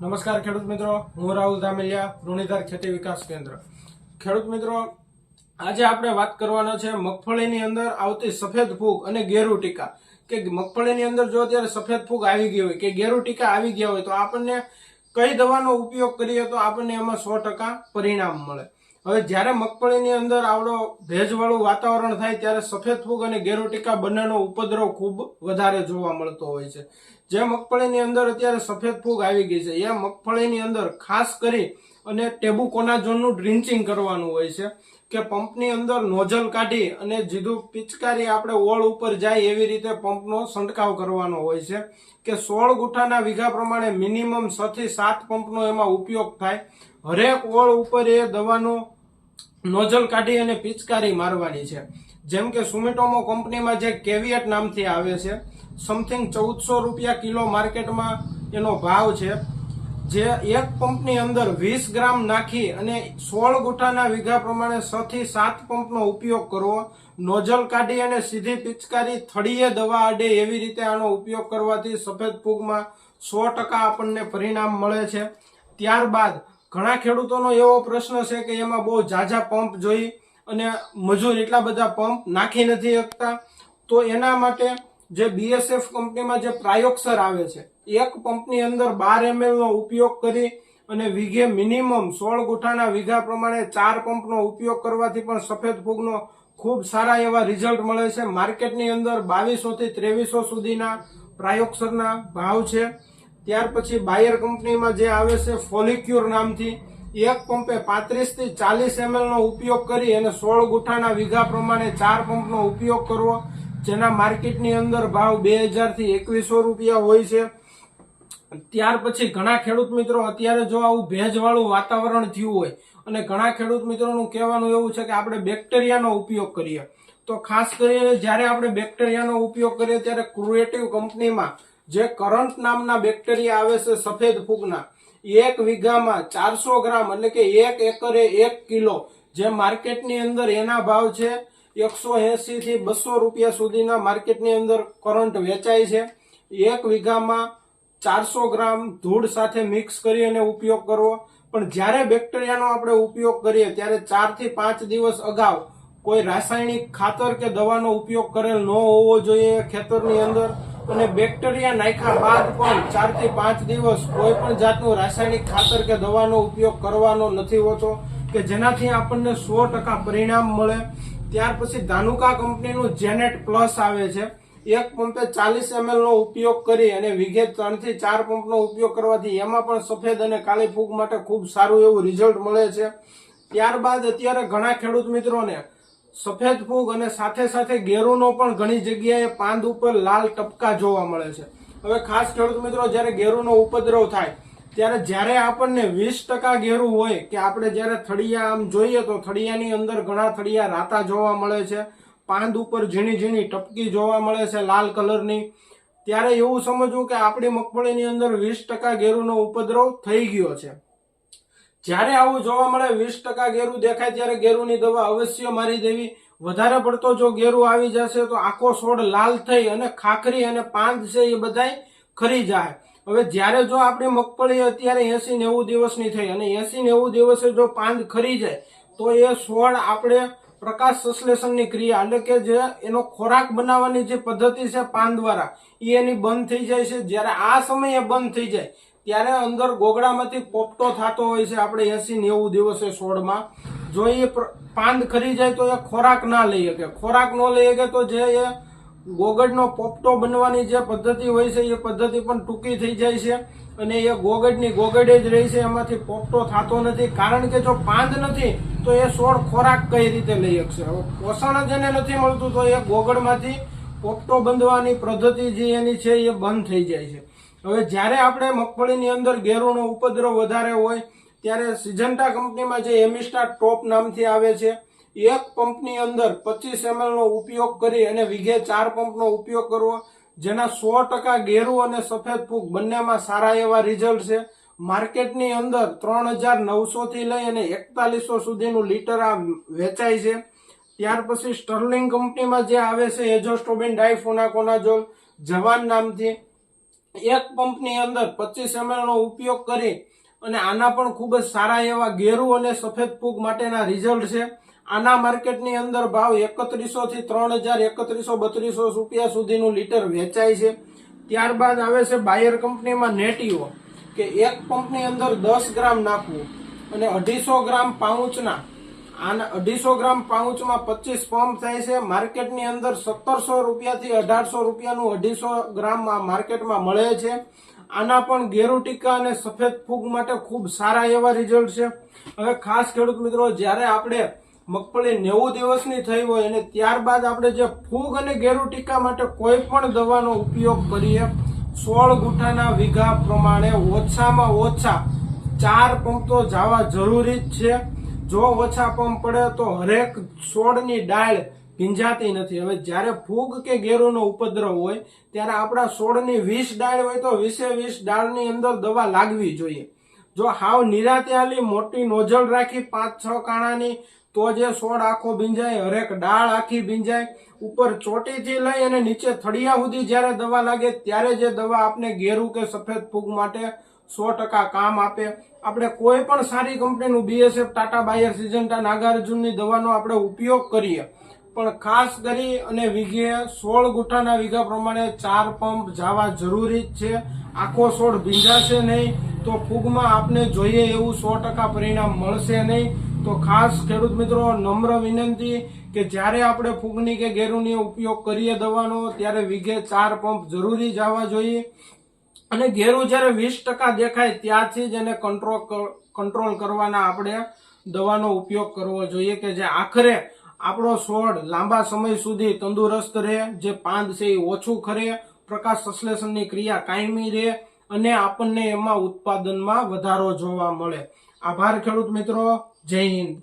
નમસ્કાર ખેડૂત મિત્રો, હું રાહુલ ધામેલિયા ઋણીધાર ખેતી વિકાસ કેન્દ્ર. ખેડૂત મિત્રો, આજે આપણે વાત કરવાના છે મગફળીની અંદર આવતી સફેદ ફૂગ અને ગેરુ ટીકા. કે મગફળીની અંદર જો અત્યારે સફેદ ફૂગ આવી ગઈ હોય કે ગેરુ ટીકા આવી ગયા હોય તો આપણને કઈ દવાનો ઉપયોગ કરીએ તો આપણને એમાં સો ટકા પરિણામ મળે. હવે જ્યારે મગફળીની અંદર આવડો ભેજવાળું વાતાવરણ થાય ત્યારે સફેદ ફૂગ અને ગેરુટીકા બંનેનો ઉપદ્રવ ખૂબ વધારે જોવા મળતો હોય છે. જે મગફળીની અંદર અત્યારે સફેદ ફૂગ આવી ગઈ છે. એ મગફળીની અંદર ખાસ કરી અને ટેબુકોનાઝોનનું ડ્રિન્ચિંગ કરવાનું હોય છે કે પંપની અંદર નોઝલ કાઢી અને જીધું પિચકારી આપણે ઓળ ઉપર જાય એવી રીતે પંપનો છંટકાવ કરવાનો હોય છે કે સોળ ગુઠાના વીઘા પ્રમાણે મિનિમમ છથી સાત પંપનો એમાં ઉપયોગ થાય. હરેક ઓળ ઉપર એ દવાનું નોઝલ કાઢી અને પિચકારી મારવાની છે. જેમ કે સુમિટોમો કંપનીમાં જે કેવિયટ નામથી આવે છે સમથિંગ ચૌદસો રૂપિયા કિલો માર્કેટમાં એનો ભાવ છે, જે એક પંપની અંદર વીસ ગ્રામ નાખી અને સોળ ગુઠાના વીઘા પ્રમાણે છ થી સાત પંપનો ઉપયોગ કરવો, નોઝલ કાઢી અને સીધી પિચકારી થળીએ દવા અડે એવી રીતે આનો ઉપયોગ કરવાથી સફેદ ફૂગમાં સો ટકા આપણને પરિણામ મળે છે. ત્યારબાદ ઘણા ખેડૂતોનો એવો પ્રશ્ન છે કે એમાં બહુ ઝાઝા પંપ જોઈ અને મજૂર એટલા બધા પંપ નાખી નથી શકતા. તો એના માટે જે બીએસએફ કંપનીમાં જે પ્રાયોક્સર આવે છે, એક પંપની અંદર બાર એમએલનો ઉપયોગ કરી અને વીઘે મિનિમમ સોળ ગુઠાના વીઘા પ્રમાણે ચાર પંપનો ઉપયોગ કરવાથી પણ સફેદ ફૂગનો ખૂબ સારા એવા રિઝલ્ટ મળે છે. માર્કેટની અંદર બાવીસોથી ત્રેવીસો સુધીના પ્રાયોક્સરના ભાવ છે. ત્યાર પછી બાયર કંપનીમાં જે આવે છે ફોલિક્યુર નામથી, એક પંપે પાંત્રીસથી ચાલીસ એમએલનો ઉપયોગ કરી અને સોળ ગુઠાના વીઘા પ્રમાણે ચાર પંપનો ઉપયોગ કરવો, જેના માર્કેટની અંદર ભાવ બે હજારથી એકવીસો રૂપિયા હોય છે. ત્યાર પછી ઘણા ખેડૂત મિત્રો અત્યારે જો આવું ભેજવાળું વાતાવરણ થયું હોય, અને ઘણા ખેડૂત મિત્રોનું કહેવાનું એવું છે કે આપણે બેક્ટેરિયાનો ઉપયોગ કરીએ. તો ખાસ કરીને જ્યારે આપણે બેક્ટેરિયાનો ઉપયોગ કરીએ ત્યારે ક્રુએટિવ કંપનીમાં જે કરંટ નામના બેક્ટેરિયા આવે છે સફેદ ફૂગના એક વીઘામાં ચારસો ગ્રામ, એટલે કે એક એકરે એક કિલો, જે માર્કેટની અંદર એના ભાવ છે એકસો એસી થી બસો રૂપિયા સુધીના માર્કેટની અંદર કરંટ વેચાય છે. એક વીઘામાં ચારસો ગ્રામ ધૂળ સાથે મિક્સ કરી અને ઉપયોગ કરવો. પણ જ્યારે બેક્ટેરિયાનો આપણે ઉપયોગ કરીએ, ત્યારે ચારથી પાંચ દિવસ અગાઉ કોઈ રાસાયણિક ખાતર કે દવાનો ઉપયોગ કરેલ ન હોવો જોઈએ ખેતરની અંદર. અને બેક્ટેરિયા નાખ્યા બાદ પણ ચારથી પાંચ દિવસ કોઈ પણ જાતનું રાસાયણિક ખાતર કે દવાનો ઉપયોગ કરવાનો નથી હોતો, કે જેનાથી આપણને સો ટકા પરિણામ મળે. ત્યાર પછી ધાનુકા કંપનીનું જેનેટ પ્લસ આવે છે. એક પંપે ચાલીસ એમએલ નો ઉપયોગ કરી અને વિઘે ત્રણથી ચાર પંપનો ઉપયોગ કરવાથી એમાં પણ સફેદ અને કાળી ફૂગ માટે ખૂબ સારું એવું રિઝલ્ટ મળે છે. ત્યારબાદ અત્યારે ઘણા ખેડૂત મિત્રોને સફેદ ફૂગ અને સાથે સાથે ગેરુનો પણ ઘણી જગ્યાએ પાંદ ઉપર લાલ ટપકા જોવા મળે છે. હવે ખાસ ખેડૂત મિત્રો, જ્યારે ગેરુનો ઉપદ્રવ થાય, ત્યારે જ્યારે આપણને વીસ ટકા ગેરું હોય કે આપણે જ્યારે થળિયા આમ જોઈએ તો થળિયાની અંદર ઘણા થળિયા રાતા જોવા મળે છે, પાંદ ઉપર ઝીણી ઝીણી ટપકી જોવા મળે છે લાલ કલરની, ત્યારે એવું સમજવું કે આપણી મગફળીની અંદર વીસ ટકા ગેરુનો ઉપદ્રવ થઈ ગયો છે. જ્યારે આવું જોવા મળે, વીસ ટકા ગેરું દેખાય ત્યારે ગેરુની દવા અવશ્ય મારી દેવી. વધારે પડતો જો ગેરું આવી જશે તો આખો છોડ લાલ થઈ અને ખાખરી અને પાંદ છે એ બધાય ખરી જાય. હવે જ્યારે જો આપણી મગફળી અત્યારે એસી નેવું દિવસની થઈ અને એસી નેવું દિવસે જો પાંદ ખરી જાય, તો એ છોડ આપણે પ્રકાશ સંશ્લેષણની ક્રિયા, એટલે કે જે એનો ખોરાક બનાવવાની જે પદ્ધતિ છે પાન દ્વારા એ એની બંધ થઈ જાય છે. જ્યારે આ સમયે બંધ થઈ જાય ત્યારે અંદર ગોગડામાંથી પોપટો થતો હોય છે આપણે એસી નેવું દિવસે છોડમાં જો એ પાંદ ખરી જાય તો એ ખોરાક ના લઈ શકે. ખોરાક ન લઈ શકે તો જે એ ગોગડનો પોપટો બનવાની જે પદ્ધતિ હોય છે, એ પદ્ધતિ પણ ટૂંકી થઈ જાય છે અને એ ગોગડની ગોગડે જ રહી છે, એમાંથી પોપટો થતો નથી. કારણ કે જો પાંદ નથી, તો એ છોડ ખોરાક કઈ રીતે લઈ શકશે? હવે પોષણ જ એને નથી મળતું, તો એ ગોગડમાંથી પોપટો બંધવાની પદ્ધતિ જે એની છે, એ બંધ થઈ જાય છે. હવે જ્યારે આપણે મગફળીની અંદર ગેરુનો ઉપદ્રવ વધારે હોય, ત્યારે સિજન્ટા કંપનીમાં જે એમિસ્ટા ટોપ નામથી આવે છે, એક પંપની અંદર પચીસ એમએલનો ઉપયોગ કરી અને વીઘે ચાર પંપનો ઉપયોગ કરવો, જેના સો ટકા ગેરુ અને સફેદ ફૂગ બંનેમાં સારા એવા રિઝલ્ટ છે. માર્કેટની અંદર ત્રણ હજાર નવસોથી લઈ અને એકતાલીસો સુધીનું લીટર આ વેચાય છે. ત્યાર પછી સ્ટર્લિંગ કંપનીમાં જે આવે છે, એજોસ્ટોબિન ડાયફોનાકોનાઝોલ, જવાન નામથી. એક પંપની અંદર પચીસ એમએલનો ઉપયોગ કરી અને આના પણ ખૂબ જ સારા એવા ગેરુ અને સફેદ ફૂગ માટેના રિઝલ્ટ છે. આના માર્કેટની અંદર ભાવ એકત્રીસો થી ત્રણ હજાર એકત્રીસો બત્રીસો રૂપિયા સુધીનું લીટર વેચાય છે. ત્યારબાદ આવે છે બાયર કંપનીમાં નેટીઓ કે એક પંપની અંદર દસ ગ્રામ નાખવું અને અઢીસો ગ્રામ પાઉચના આના અઢીસો ગ્રામ પાઉચમાં પચીસ પંપ થાય છે. માર્કેટની અંદર સત્તરસો રૂપિયાથી અઢારસો રૂપિયાનું અઢીસો ગ્રામમાં માર્કેટમાં મળે છે. આના પણ ગેરુટીકા અને સફેદ ફૂગ માટે ખૂબ સારા એવા રિઝલ્ટ છે. હવે ખાસ ખેડૂત મિત્રો, જ્યારે આપણે મગફળી નેવું દિવસની થઈ હોય અને ત્યારબાદ આપણે જે ફૂગ અને ગેરુટીકા માટે કોઈ પણ દવાનો ઉપયોગ કરીએ, સોળ ગુઠાના વીઘા પ્રમાણે ઓછામાં ઓછા ચાર પંપ જવા જરૂરી જ છે. જો ઓછા પંપ પડે તો હરેક છોડની ડાળ ભીંજાતી નથી. હવે જ્યારે ફૂગ કે ગેરુનો ઉપદ્રવ હોય, ત્યારે આપણા છોડની વીસ ડાળ હોય તો વીસે વીસ ડાળની અંદર દવા લાગવી જોઈએ. જો હાવ નિરાતે આલી મોટી નોઝલ રાખી પાંચ છ કાણાની તો જે છોડ આખો ભીંજાય, હરેક ડાળ આખી ભીંજાય, ઉપર ચોટીથી લઈ અને નીચે થળિયા સુધી જ્યારે દવા લાગે ત્યારે જે દવા આપને ઘેરું કે સફેદ ફૂગ માટે સો ટકા કામ આપે. આપણે કોઈ પણ સારી કંપનીનું બીએસએફ ટાટા બાયર સિજન્ટા નાગાર્જુનની દવાનો આપણે ઉપયોગ કરીએ. પણ ખાસ કરી અને વીઘે સોળ ગુઠાના વીઘા પ્રમાણે ચાર પંપ જવા જરૂરી જ છે. આખો છોડ ભીંજાશે નહીં તો ફૂગમાં આપને જોઈએ એવું સો ટકા પરિણામ મળશે નહીં. તો ખાસ ખેડૂત મિત્રો નમ્ર વિનંતી કે જ્યારે આપણે ફૂગની કે ઘેરુની ઉપયોગ કરીએ દવાનો, ત્યારે વીઘે ચાર પંપ જરૂરી જવા જોઈએ. અને ઘેરું જ્યારે વીસ ટકા દેખાય ત્યાંથી જ એને કંટ્રોલ કંટ્રોલ કરવાના આપણે દવાનો ઉપયોગ કરવો જોઈએ કે જે આખરે આપણો છોડ લાંબા સમય સુધી તંદુરસ્ત રહે, જે પાંદ છે એ ઓછું ખરે, પ્રકાશ સંશ્લેષણની ક્રિયા કાયમી રહે અને આપણને એમાં ઉત્પાદનમાં વધારો જોવા મળે. આભાર ખેડૂત મિત્રો. જય હિન્દ.